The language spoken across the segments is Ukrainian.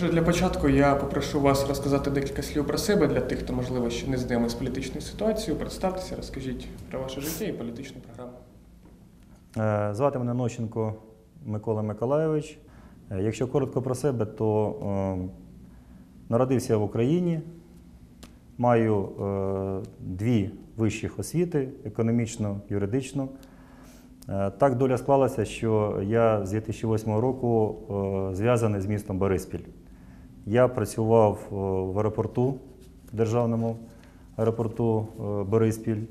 Отже, для початку я попрошу вас розказати декілька слів про себе для тих, хто, можливо, ще не знайомий з політичною ситуацією. Представтеся, розкажіть про ваше життя і політичну програму. Е, Звати мене Нощенко Микола Миколайович. Е, Якщо коротко про себе, то е, народився в Україні, маю е, дві вищих освіти економічну, юридичну. Е, Так доля склалася, що я з 2008 року е, зв'язаний з містом Бориспіль. Я працював е, в аеропорту, державному аеропорту е, Бориспіль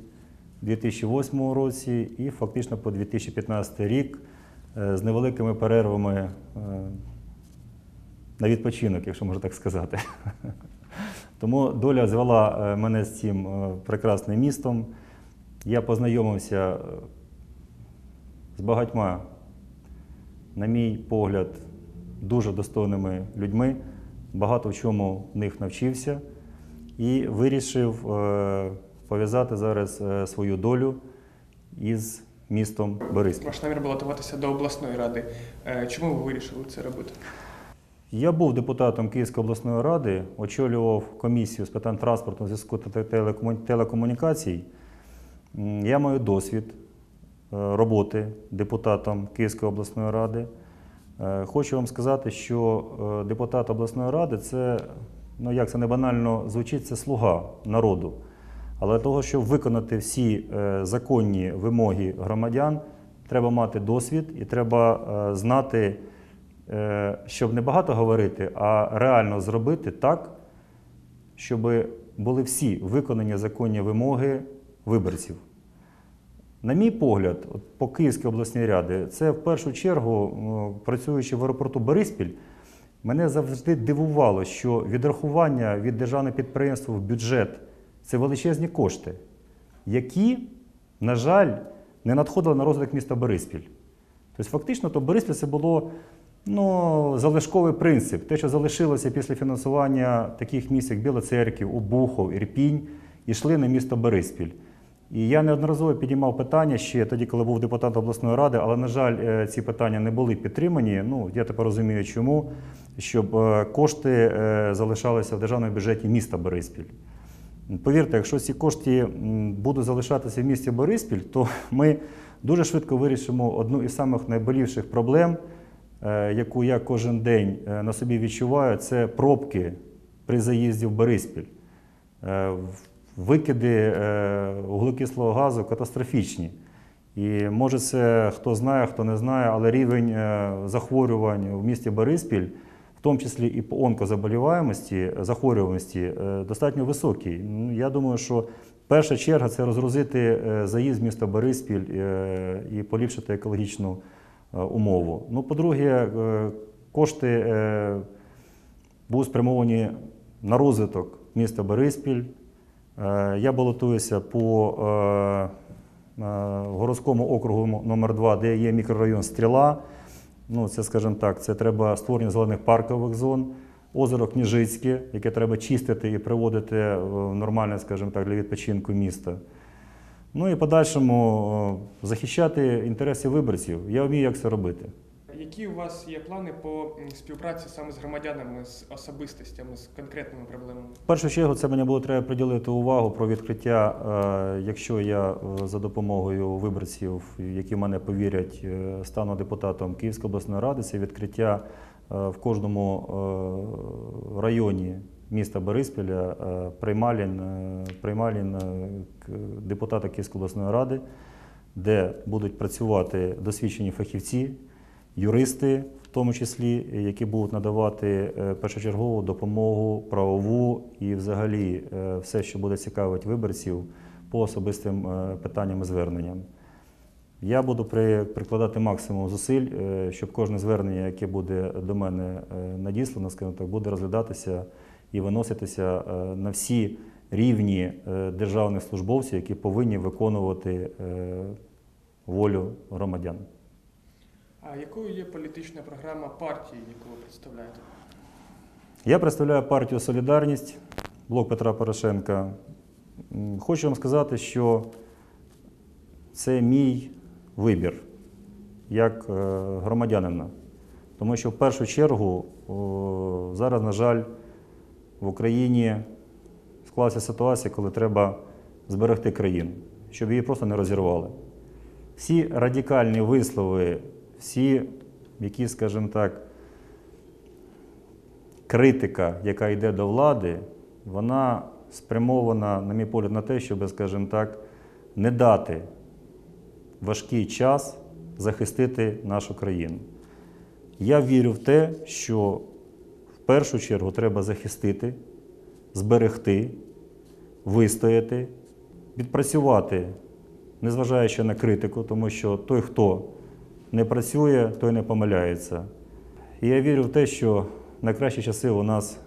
у 2008 році і фактично по 2015 рік е, з невеликими перервами на відпочинок, якщо можна так сказати. Тому доля звела мене з цим прекрасним містом. Я познайомився з багатьма, на мій погляд, дуже достойними людьми, багато в чому в них навчився і вирішив е, пов'язати зараз е, свою долю із містом Бориспіль. Ваш намір балотуватися до обласної ради. Е, Чому ви вирішили це робити? Я був депутатом Київської обласної ради, очолював комісію з питань транспорту, зв'язку та телекомунікацій. Я маю досвід роботи депутатом Київської обласної ради. Е, Хочу вам сказати, що е, депутат обласної ради це, ну як це не банально звучить, це слуга народу. Але для того, щоб виконати всі е, законні вимоги громадян, треба мати досвід і треба знати, щоб не багато говорити, а реально зробити так, щоб були всі виконані законні вимоги виборців. На мій погляд, по Київській обласній раді, це в першу чергу, працюючи в аеропорту Бориспіль, мене завжди дивувало, що відрахування від державного підприємства в бюджет це величезні кошти, які, на жаль, не надходили на розвиток міста Бориспіль. Тобто, фактично, то Бориспіль це було ну, залишковий принцип. Те, що залишилося після фінансування таких міст, як Біла Церків, Обухов, Ірпінь, йшли на місто Бориспіль. І я неодноразово підіймав питання ще тоді, коли був депутатом обласної ради, але, на жаль, е, ці питання не були підтримані. Ну, я тепер розумію, чому, щоб е, кошти е, залишалися в державному бюджеті міста Бориспіль. Повірте, якщо ці кошти будуть залишатися в місті Бориспіль, то ми дуже швидко вирішимо одну із самих найболівших проблем, яку я кожен день на собі відчуваю, це пробки при заїзді в Бориспіль. Викиди е, вуглекислого газу катастрофічні. І може це хто знає, хто не знає, але рівень е, захворювань в місті Бориспіль, в тому числі і по онкозаболіваємості, захворюваності, е, достатньо високий. Ну, Я думаю, що перша черга це розгрузити заїзд в місто Бориспіль і поліпшити екологічну умову. Ну, по-друге, кошти будуть спрямовані на розвиток міста Бориспіль. Е, Я балотуюся по е, е, городському округу номер 2 де є мікрорайон Стріла. Ну, це, скажімо так, це треба створення зелених паркових зон, озеро Кніжицьке, яке треба чистити і приводити в нормальне, скажімо так, для відпочинку міста. Ну і подальшому захищати інтереси виборців. Я вмію, як це робити. Які у вас є плани по співпраці саме з громадянами, з особистостями, з конкретними проблемами? В першу чергу це мені було треба приділити увагу про відкриття, е, якщо я е, за допомогою виборців, які мене повірять, е, стану депутатом Київської обласної ради, це відкриття в кожному районі міста Бориспіля приймалін, приймалін депутата Київської обласної ради, де будуть працювати досвідчені фахівці, юристи, в тому числі, які будуть надавати е, першочергову допомогу, правову і взагалі е, все, що буде цікавити виборців по особистим е, питанням і зверненням. Я буду прикладати максимум зусиль, щоб кожне звернення, яке буде до мене надіслано, так, буде розглядатися і виноситися на всі рівні державних службовців, які повинні виконувати волю громадян. А якою є політична програма партії, яку ви представляєте? Я представляю партію Солідарність, блок Петра Порошенка. Хочу вам сказати, що це мій вибір як е, громадянина. Тому що в першу чергу зараз, на жаль, в Україні склалася ситуація, коли треба зберегти країну, щоб її просто не розірвали. Всі радикальні вислови, всі, які, скажімо так, критика, яка йде до влади, вона спрямована, на мій погляд, на те, щоб, скажімо так, не дати важкий час захистити нашу країну. Я вірю в те, що в першу чергу треба захистити, зберегти, вистояти, відпрацювати, незважаючи на критику, тому що той, хто не працює, той не помиляється. І я вірю в те, що найкращі часи у нас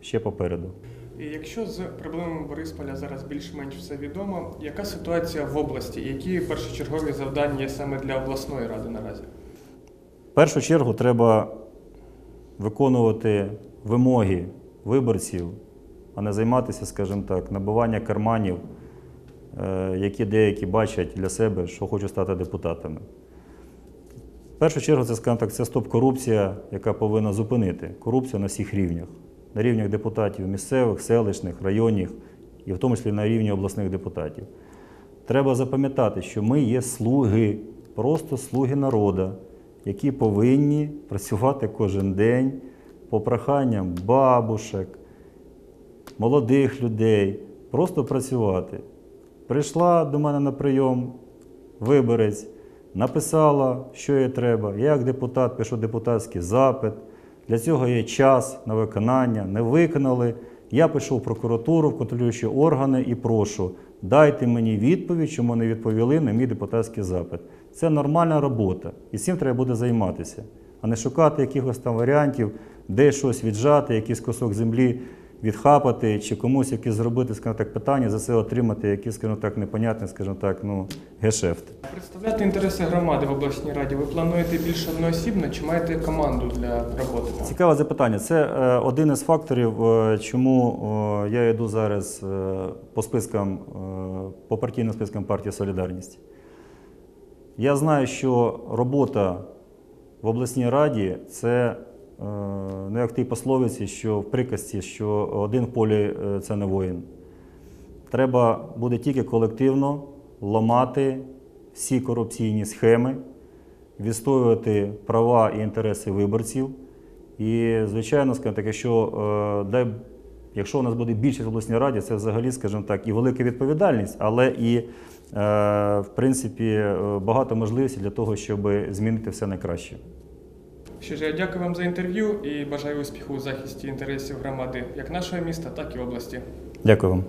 ще попереду. І якщо з проблемами Борисполя зараз більш-менш все відомо, яка ситуація в області? Які першочергові завдання є саме для обласної ради наразі? В першу чергу треба виконувати вимоги виборців, а не займатися, скажімо так, набивання карманів, е, які деякі бачать для себе, що хочуть стати депутатами. В першу чергу, це, скажімо так, це стоп-корупція, яка повинна зупинити корупцію на всіх рівнях, на рівнях депутатів місцевих, селищних, районних і в тому числі на рівні обласних депутатів. Треба запам'ятати, що ми є слуги, просто слуги народу, які повинні працювати кожен день по проханням бабушек, молодих людей, просто працювати. Прийшла до мене на прийом виборець, написала, що їй треба. Я як депутат пишу депутатський запит. Для цього є час на виконання. Не виконали. Я пишу в прокуратуру, в контролюючі органи і прошу, дайте мені відповідь, чому не відповіли на мій депутатський запит. Це нормальна робота, і цим треба буде займатися, а не шукати якихось там варіантів, де щось віджати, якийсь кусок землі відхапати, чи комусь якісь зробити, скажімо так, питання, за це отримати якісь, скажімо так, непонятні, скажімо так, ну, гешефт. Представляти інтереси громади в обласній раді ви плануєте більш одноосібно чи маєте команду для роботи? Цікаве запитання. Це е, один із факторів, е, чому е, я йду зараз по спискам, по партійним спискам партії Солідарність. Я знаю, що робота в обласній раді це е, не як в тій пословиці, що в приказці, що один в полі е, це не воїн. Треба буде тільки колективно ламати всі корупційні схеми, відстоювати права і інтереси виборців. І, звичайно, скажімо так, якщо, е, дай, якщо у нас буде більшість в обласній раді, це взагалі, скажімо так, і велика відповідальність, але і, в принципі, багато можливостей для того, щоб змінити все найкраще. Що ж, я дякую вам за інтерв'ю і бажаю успіху у захисті інтересів громади як нашого міста, так і області. Дякую вам.